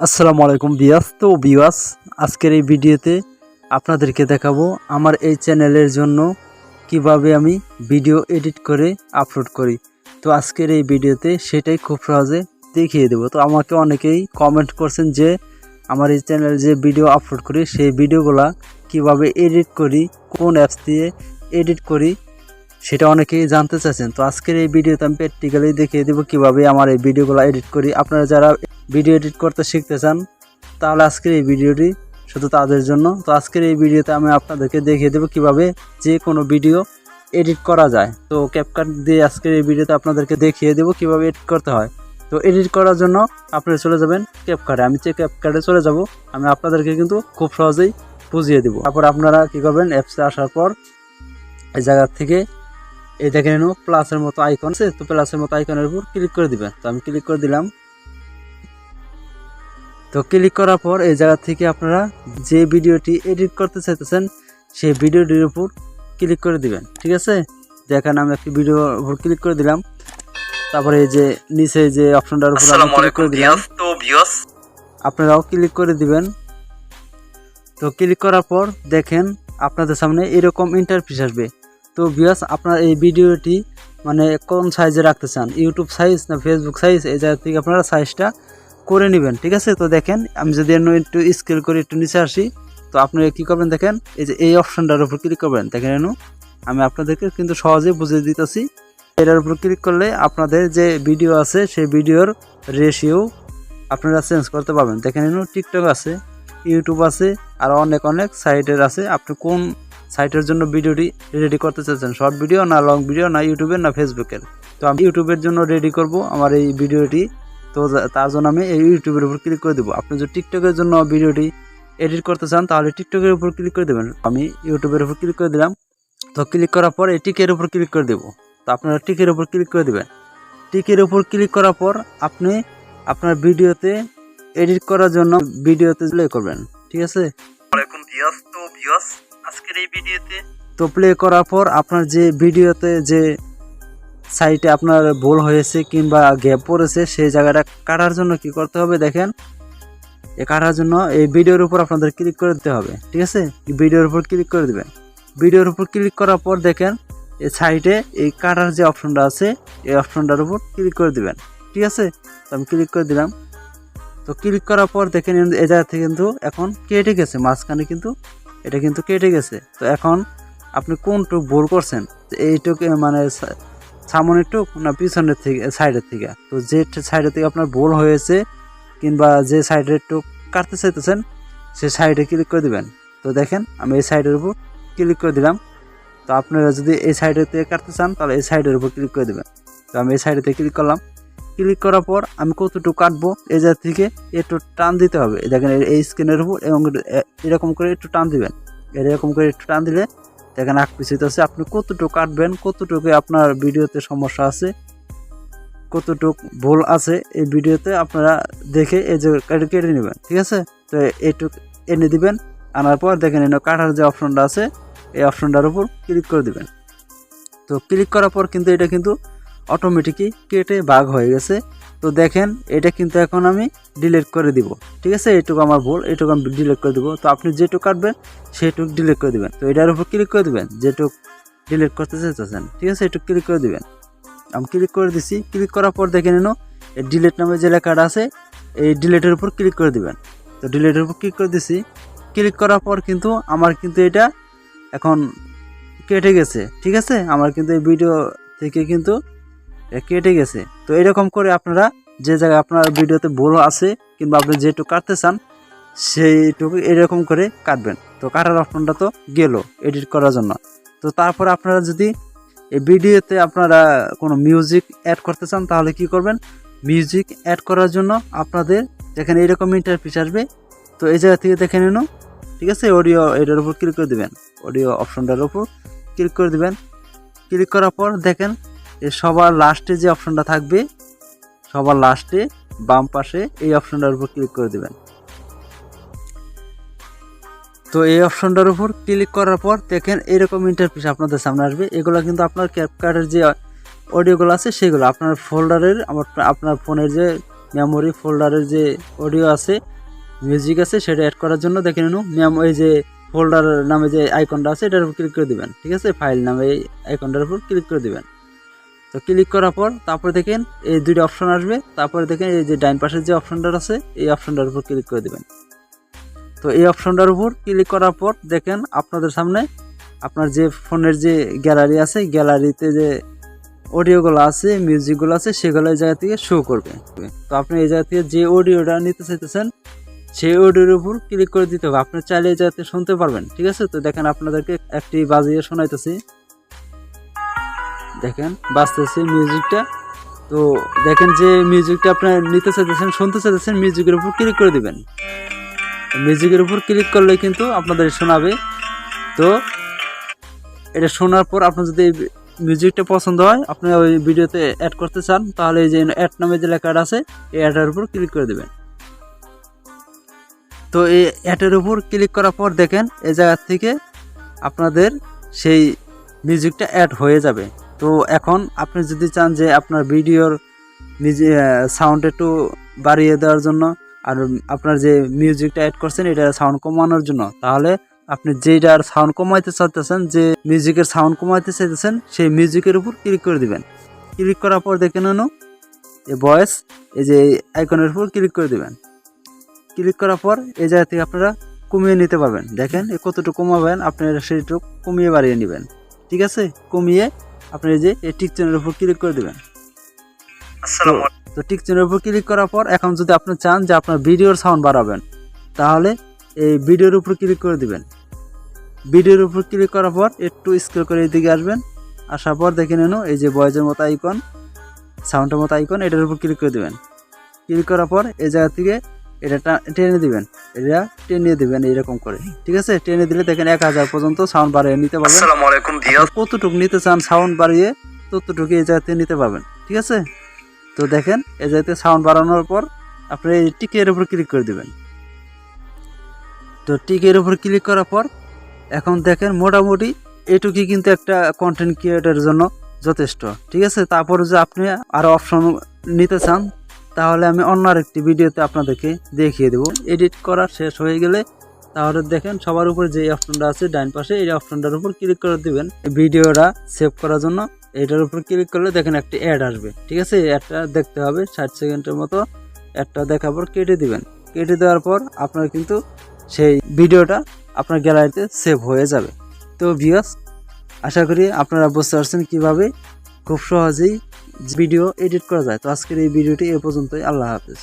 আসসালামু আলাইকুম বিয়াস তো বিয়াস আজকের এই ভিডিওতে আপনাদেরকে দেখাবো আমার এই চ্যানেলের জন্য কীভাবে আমি ভিডিও এডিট করে আপলোড করি। তো আজকের এই ভিডিওতে সেটাই খুব সহজে দেখিয়ে দেবো। তো আমাকে অনেকেই কমেন্ট করছেন যে, আমার এই চ্যানেলে যে ভিডিও আপলোড করি, সেই ভিডিওগুলা কীভাবে এডিট করি, কোন অ্যাপস দিয়ে এডিট করি সেটা অনেকেই জানতে চাইছেন। তো আজকের এই ভিডিওতে আমি প্র্যাকটিক্যালি দেখিয়ে দেবো কীভাবে আমার এই ভিডিওগুলো এডিট করি। আপনারা যারা ভিডিও এডিট করতে শিখতে চান, তাহলে আজকের এই ভিডিওটি শুধু তাদের জন্য। তো আজকের এই ভিডিওতে আমি আপনাদেরকে দেখিয়ে দেবো কীভাবে যে কোনো ভিডিও এডিট করা যায়। তো ক্যাপকাট দিয়ে আজকের এই ভিডিওতে আপনাদেরকে দেখিয়ে দেবো কীভাবে এডিট করতে হয়। তো এডিট করার জন্য আপনারা চলে যাবেন ক্যাপকাটে আমি যে ক্যাপকাটে চলে যাব, আমি আপনাদেরকে কিন্তু খুব সহজেই বুঝিয়ে দেবো। তারপর আপনারা কী করবেন অ্যাপসে আসার পর এই জায়গার থেকে এই দেখে নেব প্লাসের মতো আইকন আছে তো প্লাসের মতো আইকনের উপর ক্লিক করে দিবেন। তো আমি ক্লিক করে দিলাম। তো ক্লিক করার পর এই জায়গা থেকে আপনারা যে ভিডিওটি এডিট করতে চাইতেছেন সেই ভিডিওটির উপর ক্লিক করে দিবেন ঠিক আছে? দেখেন আমি একটি ভিডিওর উপর ক্লিক করে দিলাম। তারপরে এই যে নিচে যে অপশনটার উপর আমি ক্লিক করে দিলাম। আপনারাও ক্লিক করে দিবেন। তো ক্লিক করার পর দেখেন আপনাদের সামনে এরকম ইন্টারফেস আসবে। তো বিয়াস আপনার এই ভিডিওটি মানে কোন সাইজে রাখতে চান? ইউটিউব সাইজ না ফেসবুক সাইজ এই জায়গা থেকে আপনারা সাইজটা করে নেবেন, ঠিক আছে? তো দেখেন, আমি যদি এর একটু স্কেল করে একটু নিচে আসি, তো আপনারা কী করবেন দেখেন, এই যে এই অপশানটার উপর ক্লিক করবেন। দেখেন, এনু, আমি আপনাদেরকে কিন্তু সহজে বুঝিয়ে দিতেছি। এটার উপর ক্লিক করলে আপনাদের যে ভিডিও আছে, সেই ভিডিওর রেশিও আপনারা চেঞ্জ করতে পারবেন। দেখেন, এনু টিকটক আছে ইউটিউব আছে, আর অনেক অনেক সাইটের আছে। আপনি কোন সাইটের জন্য ভিডিওটি রেডি করতে চাচ্ছেন শর্ট ভিডিও না লং ভিডিও না ইউটিউবের না ফেসবুকের তো আমি ইউটিউবের জন্য রেডি করব আমার এই ভিডিওটি তো তার জন্য আমি এই ইউটিউবের উপর ক্লিক করে দেবো। আপনি যদি টিকটকের জন্য ভিডিওটি এডিট করতে চান, তাহলে টিকটকের উপর ক্লিক করে দেবেন। আমি ইউটিউবের উপর ক্লিক করে দিলাম। তো ক্লিক করার পর এই টিকের উপর ক্লিক করে দেবো। তো আপনারা টিকের উপর ক্লিক করে দেবেন। টিকের উপর ক্লিক করার পর আপনি আপনার ভিডিওতে এডিট করার জন্য ভিডিওতে করবেন। ঠিক আছে? তো ভিউয়ার্স আজকের এই ভিডিওতে। তো প্লে করার পর আপনার যে ভিডিওতে যে সাইটে আপনার ভুল হয়েছে কিংবা গ্যাপ পড়েছে, সেই জায়গাটা কাটার জন্য কি করতে হবে দেখেন? এ কাটার জন্য এই ভিডিওর উপর আপনাদের ক্লিক করে দিতে হবে, ঠিক আছে? ভিডিওর উপর ক্লিক করে দেবেন। ভিডিওর উপর ক্লিক করার পর দেখেন এই সাইটে এই কাটার যে অপশনটা আছে, এই অপশনটার উপর ক্লিক করে দিবেন, ঠিক আছে? তো আমি ক্লিক করে দিলাম। তো ক্লিক করার পর দেখেন এই জায়গা থেকে কিন্তু এখন কেটে গেছে, মাঝখানে কিন্তু এটা কিন্তু কেটে গেছে। তো এখন আপনি কোনটুক ভুল করছেন? এইটুক মানে সামনের টুক না পিছনের থেকে, সাইডের থেকে? তো যে সাইডের থেকে আপনার ভুল হয়েছে কিংবা যে সাইডের টুক কাটতে চাইতেছেন, সে সাইডে ক্লিক করে দিবেন। তো দেখেন, আমি এই সাইডের উপর ক্লিক করে দিলাম। তো আপনারা যদি এই সাইডের থেকে কাটতে চান, তাহলে এই সাইডের উপর ক্লিক করে দেবেন। তো আমি এই সাইডে থেকে ক্লিক করলাম। ক্লিক করার পর আমি কতটুকু কাটবো? এই জায়গা থেকে একটু টান দিতে হবে। দেখেন, এই- স্ক্রিনের উপর এবং এরকম করে একটু টান দিবেন। এরকম করে একটু টান দিলে দেখেন আগ পিছিয়ে আছে আপনি কতটুকু কাটবেন, কতটুকু আপনার ভিডিওতে সমস্যা আছে, কতটুক ভুল আছে, এই ভিডিওতে আপনারা দেখে এই যে কেটে নেবেন, ঠিক আছে? তো এইটুক এনে দিবেন। আনার পর দেখেন, এনে কাটার যে অপশনটা আছে, এই অপশনটার উপর ক্লিক করে দিবেন। তো ক্লিক করার পর কিন্তু এটা কিন্তু অটোমেটিকই কেটে ভাগ হয়ে গেছে। তো দেখেন, এটা কিন্তু এখন আমি ডিলিট করে দিব। ঠিক আছে? এইটুকু আমার ভুল এইটুকু আমি ডিলিট করে দিব। তো আপনি যেটুকু কাটবেন, সেটুকু ডিলিট করে দেবেন। তো এটার উপর ক্লিক করে দিবেন। যেটুক ডিলিট করতে চাইতেছেন। ঠিক আছে? এটুক ক্লিক করে দিবেন। আমি ক্লিক করে দিছি। ক্লিক করার পর দেখে নিন এই ডিলিট নামে যে লেখাটা আছে, এই ডিলেটের উপর ক্লিক করে দিবেন। তো ডিলেটের উপর ক্লিক করে দিছি। ক্লিক করার পর কিন্তু আমার কিন্তু এটা এখন কেটে গেছে। ঠিক আছে? আমার কিন্তু এই ভিডিও থেকে কিন্তু কেটে গেছে। তো এরকম করে আপনারা যে জায়গায় আপনার ভিডিওতে ভুল আছে কিংবা আপনি যেটুকু কাটতে চান, সেইটুকু এরকম করে কাটবেন। তো কাটার অপশনটা তো গেল এডিট করার জন্য। তো তারপর আপনারা যদি এই ভিডিওতে আপনারা কোনো মিউজিক অ্যাড করতে চান, তাহলে কি করবেন? মিউজিক অ্যাড করার জন্য আপনাদের যেখানে এরকম ইন্টারফেস আসবে। তো এই জায়গা থেকে দেখে নিন, ঠিক আছে? অডিও এটার উপর ক্লিক করে দিবেন। অডিও অপশনটার উপর ক্লিক করে দেবেন। ক্লিক করার পর দেখেন সবার লাস্টে যে অপশনটা থাকবে, সবার লাস্টে বাম পাশে এই অপশনটার উপর ক্লিক করে দেবেন। তো এই অপশনটার উপর ক্লিক করার পর দেখেন এরকম ইন্টারফেস আপনাদের সামনে আসবে। এগুলো কিন্তু আপনার ক্যাপকার্টের যে অডিওগুলো আছে সেগুলো, আপনার ফোল্ডারের আপনার ফোনের যে মেমোরি ফোল্ডারের যে অডিও আছে মিউজিক আছে, সেটা অ্যাড করার জন্য দেখে নিন ম্যাম এই যে ফোল্ডার নামে যে আইকনটা আছে, এটার উপর ক্লিক করে দিবেন। ঠিক আছে? ফাইল নামে এই আইকনটার উপর ক্লিক করে দিবেন। তো ক্লিক করার পর তারপরে দেখেন এই দুইটা অপশন আসবে। তারপরে দেখেন এই যে ডাইন পাশের যে অপশনটা আছে, এই অপশনটার উপর ক্লিক করে দিবেন। তো এই অপশনটার উপর ক্লিক করার পর দেখেন আপনাদের সামনে আপনার যে ফোনের যে গ্যালারি আছে গ্যালারিতে যে অডিওগুলো আছে মিউজিকগুলো আছে, সেগুলো এই জায়গা থেকে শো করবে। তো আপনি এই জায়গা থেকে যে অডিওটা নিতে চাইতেছেন, সেই অডিওর উপর ক্লিক করে দিতে হবে। আপনি চাইলে এই জায়গাতে শুনতে পারবেন, ঠিক আছে? তো দেখেন আপনাদেরকে একটি বাজিয়ে শোনাইতেছি। দেখেন বাঁচতেছে মিউজিকটা। তো দেখেন যে মিউজিকটা আপনার নিতে চাইতেছেন, শুনতে চাইতেছেন, মিউজিকের উপর ক্লিক করে দিবেন। মিউজিকের উপর ক্লিক করলে কিন্তু আপনাদের শোনাবে। তো এটা শোনার পর আপনার যদি মিউজিকটা পছন্দ হয়, আপনি ওই ভিডিওতে অ্যাড করতে চান, তাহলে এই যে অ্যাড নামে যে লেখাটা আছে, এই অ্যাডের উপর ক্লিক করে দেবেন। তো এই অ্যাডের উপর ক্লিক করার পর দেখেন, এই জায়গা থেকে আপনাদের সেই মিউজিকটা অ্যাড হয়ে যাবে। তো এখন আপনি যদি চান যে আপনার ভিডিওর নিজে সাউন্ড একটু বাড়িয়ে দেওয়ার জন্য আর আপনার যে মিউজিকটা অ্যাড করছেন এটা সাউন্ড কমানোর জন্য, তাহলে আপনি যেটার সাউন্ড কমাইতে চাইতেছেন, যে মিউজিকের সাউন্ড কমাইতে চাইতেছেন, সেই মিউজিকের উপর ক্লিক করে দিবেন। ক্লিক করার পর দেখে নেন, এই ভয়েস এই যে আইকনের উপর ক্লিক করে দিবেন। ক্লিক করার পর এই জায়গা থেকে আপনারা কমিয়ে নিতে পারবেন। দেখেন কতটুকু কমাবেন আপনারা সেইটুকু কমিয়ে বাড়িয়ে নেবেন। ঠিক আছে? কমিয়ে আপনি এই যে এই টিক চেনের উপর ক্লিক করে দিবেন। তো টিক চেনের উপর ক্লিক করার পর এখন যদি আপনি চান যে আপনার ভিডিওর সাউন্ড বাড়াবেন তাহলে এই ভিডিওর উপর ক্লিক করে দিবেন। ভিডিওর উপর ক্লিক করার পর একটু স্ক্রল করে এদিকে আসবেন। আসার পর দেখে নেন এই যে বয়েজের মতো আইকন সাউন্ডের মতো আইকন এটার উপর ক্লিক করে দিবেন। ক্লিক করার পর এই জায়গা থেকে এটা টেনে দিবেন। এটা টেনে দিবেন এইরকম করে। ঠিক আছে? টেনে দিলে দেখেন এক হাজার পর্যন্ত সাউন্ড বাড়িয়ে নিতে পারবেন। কতটুকু নিতে চান সাউন্ড বাড়িয়ে ততটুকু এই জায়গাতে নিতে পারবেন। ঠিক আছে? তো দেখেন এই জায়গাতে সাউন্ড বাড়ানোর পর আপনি এই টিকের উপর ক্লিক করে দিবেন। তো টিকের উপর ক্লিক করার পর এখন দেখেন মোটামুটি এটুকুই কিন্তু একটা কন্টেন্ট ক্রিয়েটারের জন্য যথেষ্ট। ঠিক আছে? তারপর যে আপনি আরও অপশন নিতে চান তাহলে আমি অন্য আরেকটি ভিডিওতে আপনাদেরকে দেখিয়ে দেবো। এডিট করা শেষ হয়ে গেলে তাহলে দেখেন সবার উপর যে অপশনটা আছে ডাইন পাশে, এই অপশনটার উপর ক্লিক করে দিবেন। ভিডিওটা সেভ করার জন্য এটার উপর ক্লিক করলে দেখেন একটি অ্যাড আসবে। ঠিক আছে? অ্যাডটা দেখতে হবে, ষাট সেকেন্ডের মতো অ্যাডটা দেখার পর কেটে দিবেন। কেটে দেওয়ার পর আপনার কিন্তু সেই ভিডিওটা আপনার গ্যালারিতে সেভ হয়ে যাবে। তো ভিউয়ার্স, আশা করি আপনারা বুঝতে পারছেন কীভাবে খুব সহজেই ভিডিও এডিট করা যায়। তো আজকের এই ভিডিওটি এ পর্যন্তই। আল্লাহ হাফেজ।